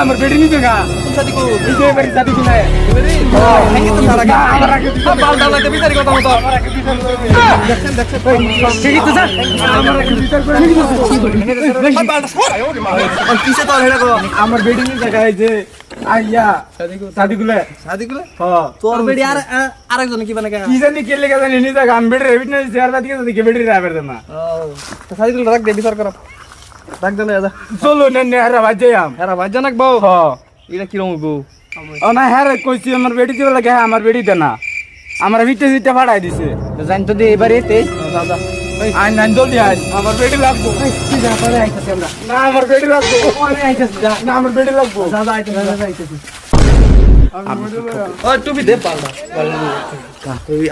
আমার বেড়ে নিতে গা আমার বেড়ে নিতে গা যে আইয়া। দাদিগুলো সাদি কো হ্যাঁ তোর বেডি আর আরেকজন কি মানে কি জানি কে লেগে জানি নিতে গা আমি বেড়ে রেবিট না চেয়ার বাদ গেছে দেখে বেড়ে রাবের না ও সাদি কো রাখ দে বিচার কর। রাখ দে না চলো নে নে হারা বাজে আম। হেরা ভাই জানাক বাও হ্যাঁ এটা কি রকম বউ ও না হ্যাঁ রে, কইছি আমার বেড়ি দিবে লাগে হ্যাঁ আমার বেড়ি দে না। আমার ভিটে ভিটে ফাড়াই দিছে। জান তো দে এবারে তে দাদা আইন আইন জলদি আইন আমার বেড়ি লাগবো। কি যা পারে আইতাছে আমরা। না আমার বেড়ি লাগবো। আইতাছে না আমার বেড়ি লাগবো। দাদা আইতাছে দাদা আইতাছে। আমার বেড়ি লাগবো। ও টুপি দে পাল্টা।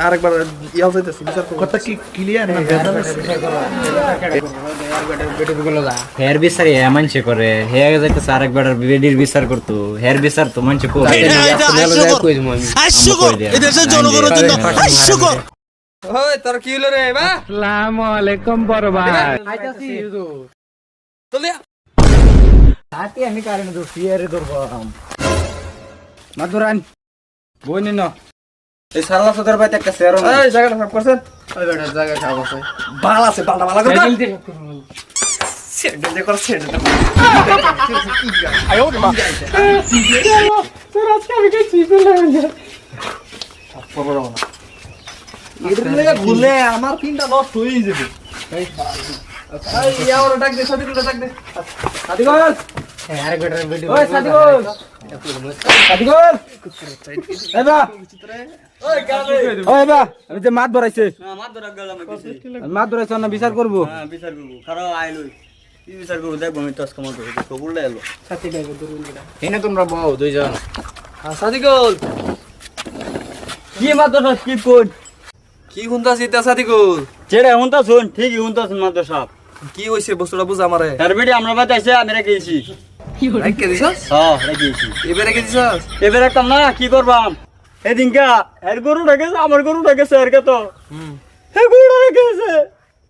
আরেকবার ইয়াও যাইতাছি বিচার কথা কি ক্লিয়ার না? হেয়ার বিচার হে মানুষে করে। হে যাইতেছে আরেক বেডির বিচার করতো। হেয়ার বিচার তো মানুষে কো। জনগণের জন্য। ওই তোর কি হলো রে বা আসসালামু আলাইকুম বড় ভাই আইতাছি চলে তাতে আমি কারণে তো ফিয়ারে ধরবাম মাদুরান বইনি ন এই সারা সদর বাইতে একটা শেয়ার এই জায়গাটা সাফ করছেন ওই বেটার জায়গা আছে। আছে বালটা করে কর ডাক দে সাদিকুল ডাক দে সাদিকুল! আরেক বেটার বেডি ওই সাদিকুল! সাদিকুল! এবা! ওই কাবে ওই এবা! আমি যে মাত ধরাইছে। আমার কিছু মাত ধরাইছে না বিচার করব। হ্যাঁ বিচার করব। খারাপ আইলো কি বিচার করব? দেখব আমি টস কামাল করব কবুল এলো। এনে তোমরা বউ দুইজন। সাদিকুল! কি মাত্র স্কিপ কোড কি হুনতাছি তা সাদিকুল? চেড়ে হুনতা শুন ঠিকই হুনতা শুন মাত্র সব। কি হইছে বস্তুটা বুঝ আমারে? হেয়ার বেডি আমরা বাতাইছে আমি রেখেছি রেখে দিছস? হ্যাঁ রেখেছি এবারে রেখে দিছস? এবার একটা না কি করবাম? এদিনকা এর গরু রেখেছে আমার গরু রেখেছে এর কে তো। হে গরু রেখেছে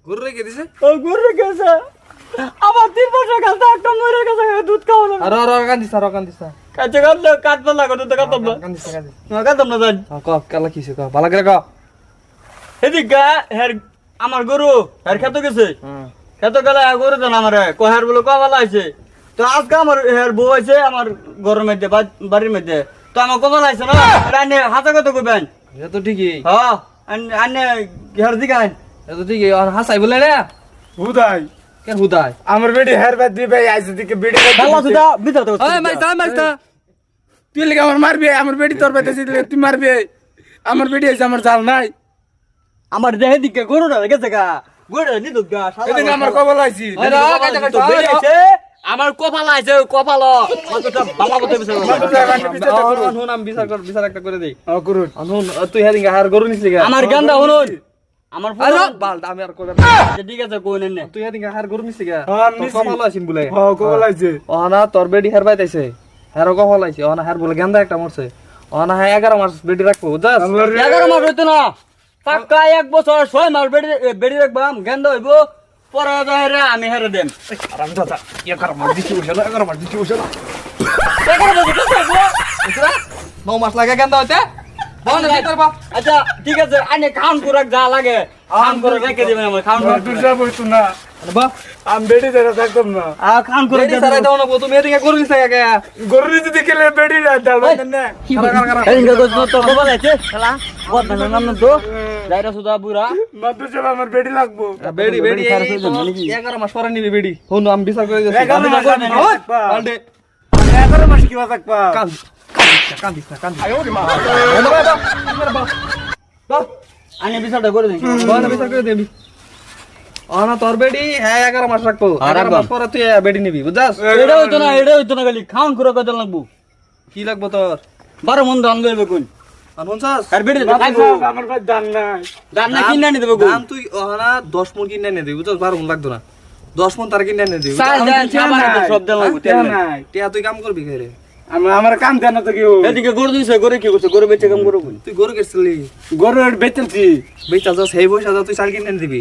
গরু রেখে দিছে? ও গরু রেখেছে আবার তিন বছর কাছে একটা মরে গেছে দুধ খাওয়া যাবে। আর আর কান্দিস আর কান্দিস কাছে কাটলে কাটতে লাগো দুধ না। কান্দিস কান্দিস না কাটতাম না জান ক কালা কিছে ক ভালো করে ক। এদিনকা হের আমার গরু হের খেত গেছে। খেত গেলে গরু দেন আমার কহের বলে কবালা আছে তো আজকে আমার হের বউ আছে আমার ঘরের মধ্যে বাড়ির মধ্যে। তো আমার কবালা আছে না? রান্নে হাতে কত করবেন এটা তো ঠিকই। হ্যাঁ আন্নে হের দিকে আইন। এটা তো ঠিকই আর হাসাই বলে রে? হুদাই। কেন হুদাই? আমার বেড়ি হেয়ার বাদ দিবে আইছে দিকে বেড়ি ভালো সুদা বিতা তো ওই মাইতা মাইতা। তুই লেগে আমার মারবি আমার বেড়ি তোর বাইতে তুই মারবি। আমার বেড়ি আছে আমার জাল নাই। আমার দেহে দিকে গরুটা গেছে গা। গরুটা নি গা এদিকে আমার কবল আইছি। আমার কপাল আছে কপাল বিচার শুন আমি বিচার কর বিচার একটা করে দেই। করুন। শুন তুই হেদিন হার গরু নিছিলি আমার গান্দা শুনুন। আমার বাল আমি আর করে ঠিক আছে কই নেন তুই হেদিন হার গরু নিছিলি গা। হ্যাঁ। কপাল আছিন বলে। হ কবল আইছে। অনা তোর বেডি হের বাইতাইছে হেরো কপাল আইছে। অনা হের বলে গেন্দা একটা মরছে। অনা হ্যাঁ এগারো মাস বেডি রাখব এগারো মাস হইতো না। পাক্কা এক বছর ছয় মাস বেড়ে বেড়ে রাখবাম গেন্দ হইব পরে হেরে আমি হেরে দেম। আরাম দাদা মাস দিচ্ছি বসে না এগারো মাস দিচ্ছি বসে না। এগারো বছর কত হইবো? বুঝলা? নৌ মাস লাগে গেন্দ হইতে? পারবা আচ্ছা ঠিক আছে আনে খান করে যা লাগে খান করে রেখে দিবেন আমার খান করে দুর্জা যাব না। বা আমি বেড়ি ধরে থাকতাম না। আ খান করে বেডি সারাই দাও না তুমি এদিকে গরু নিছিস আগে। গরু যদি খেলে বেড়ি না ডাল না এই গো গো তো কবল আছে। খেলা বদ না নাম না তো। যাইরা সুদা বুড়া। মাত্র চল আমার বেড়ি লাগবো। বেডি বেডি খারাপ যাবে নাকি? এগারো মাস পরে নিবি বেডি। হন আমি বিচার করে দিচ্ছি এগারো মাস আমি ওই, থাকবা। পাল্টে। এগারো থাকবা কান্দিস না, কান্দিস না, কান্দিস না, কান্দিস না। বলো, বলো, বলো, বলো, বলো। আনে বিচারটা করে দিন বল বিচার করে দিবি। ও না, তোর বেডি? হ্যাঁ এগারো মাস রাখব। এগারো মাস পরে তুই বেডি নিবি বুঝাস এটা হইতো না এটা হইতো না খালি খান করে কত লাগবো? কি লাগবো তোর? বারো মন দান লইবে কোন? আর বেড়ে আমার ভাই দান নাই। দান না কিনে নি দেবে দাম তুই ও না দশ মন কিনে এনে দিবি বুঝছাস? বারো মন লাগতো না। দশ মন তার কিনে এনে দিবি সাইজ দেন সাবান তো সব দেন লাগবো তেল তেল নাই। নাই। টিয়া তুই কাম করবি রে? আমার কাম দেন তো কেউ এদিকে গরু দিছে গরু কি করছে? গরু বেচে কাম করব তুই গরু গেছিলি গরু বেচতেছি বেচা যাস সেই পয়সা তুই চাল কিনে দিবি।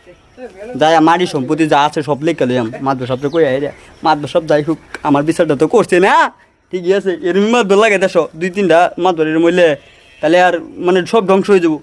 যাই মারি সম্পত্তি যা আছে সব লেখা লইয়াম। মাদ্র সব কই রে মাদ্র সব যাই হোক, আমার বিচারটা তো করছে না। ঠিকই আছে এরমি মাদ্র লাগে দেশ। দুই তিনটা মাদ্র এর মইলে তাহলে আর মানে সব ধ্বংস হয়ে যাব।